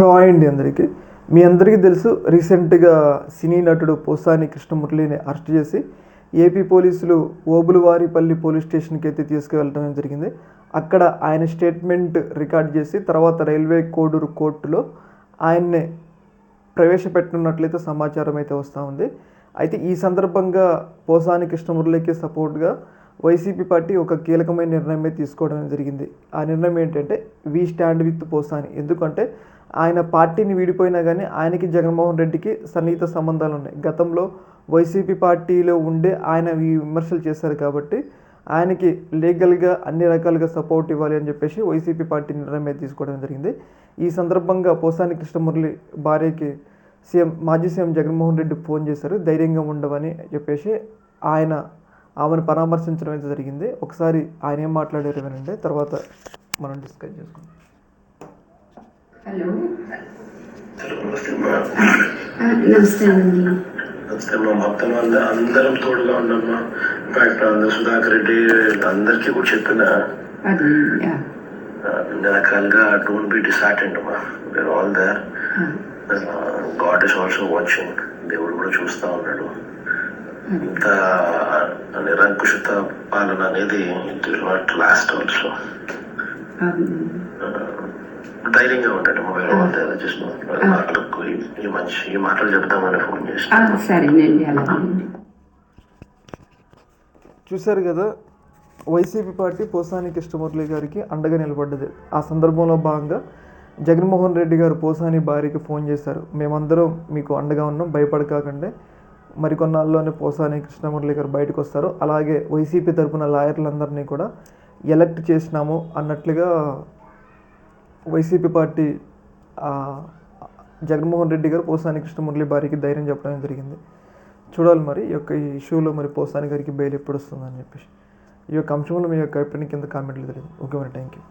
Hello hi అండి అందరికీ. మీ అందరికీ తెలుసు రీసెంట్గా సినీ నటుడు పోసాని కృష్ణమురళిని అరెస్ట్ చేసి ఏపీ పోలీసులు ఓబులవారిపల్లి పోలీస్ స్టేషన్కి అయితే తీసుకువెళ్ళడం జరిగింది. అక్కడ ఆయన స్టేట్మెంట్ రికార్డ్ చేసి తర్వాత రైల్వే కోడూరు కోర్టులో ఆయన్ని ప్రవేశపెట్టనున్నట్లయితే సమాచారం అయితే వస్తూ ఉంది. అయితే ఈ సందర్భంగా పోసాని కృష్ణమురళికి సపోర్ట్గా వైసీపీ పార్టీ ఒక కీలకమైన నిర్ణయం అయితే తీసుకోవడం జరిగింది. ఆ నిర్ణయం ఏంటంటే వీ స్టాండ్ విత్ పోసాని. ఎందుకంటే ఆయన పార్టీని వీడిపోయినా కానీ ఆయనకి జగన్మోహన్ రెడ్డికి సన్నిహిత సంబంధాలు ఉన్నాయి. గతంలో వైసీపీ పార్టీలో ఉండే ఆయన ఈ విమర్శలు చేశారు కాబట్టి ఆయనకి లీగల్గా అన్ని రకాలుగా సపోర్ట్ ఇవ్వాలి అని చెప్పేసి వైసీపీ పార్టీ నిర్ణయం తీసుకోవడం జరిగింది. ఈ సందర్భంగా పోసాని కృష్ణమురళి భార్యకి సీఎం మాజీ సీఎం జగన్మోహన్ రెడ్డి ఫోన్ చేశారు. ధైర్యంగా ఉండవని చెప్పేసి ఆయన ఆమెను పరామర్శించడం అయితే జరిగింది. ఒకసారి ఆయన ఏం మాట్లాడారు వినండి. తర్వాత మనం డిస్కస్ చేసుకుందాం. హలో. నమస్తే అండి. నమస్తే అమ్మా. మొత్తం అందరం అందరం తోడుగా ఉన్నామ్మా ఇన్ఫాక్ట్ అందరు సుధాకర్ రెడ్డి అందరికీ కూడా చెప్పిన? అన్ని రకాలుగా డోంట్ బి డిసార్టెంట్ అమ్మా. Where all there God is also watching. దేవుడు కూడా చూస్తా ఉన్నాడు. ఇంత నిరంకుశత పాలన అనేది it is not last also. ధైర్యంగా జస్ట్ నాకు ఈ- మంచి ఈ మాటలు చెప్తామని ఫోన్ చేసి ఆ, సరేనండి అలాగేనండి చూశారు కదా వైసీపీ పార్టీ పోసాని కృష్ణమురళి గారికి అండగా నిలబడ్డది. ఆ సందర్భంలో భాగంగా జగన్మోహన్ రెడ్డి గారు పోసాని భార్యకి ఫోన్ చేశారు. మేమందరం మీకు అండగా ఉన్నాం భయపడకాకండి. మరికొన్నాళ్ళలోనే పోసాని కృష్ణమురళి గారు బయటకు వస్తారు. అలాగే వైసీపీ తరపున లాయర్లందరినీ కూడా ఎలక్ట్ చేసినాము అన్నట్లుగా వైసీపీ పార్టీ జగన్మోహన్ రెడ్డి గారు పోసాని కృష్ణమురళి భార్యకి ధైర్యం చెప్పడం జరిగింది. చూడాలి మరి ఈ యొక్క ఈ ఇష్యూలో మరి పోసాని గారికి బెయిల్ ఎప్పుడు వస్తుందని చెప్పేసి. ఈ యొక్క అంశంలో మీ యొక్క అభిప్రాయం కింద కామెంట్లు తెలియదు ఓకే మరి థ్యాంక్ యూ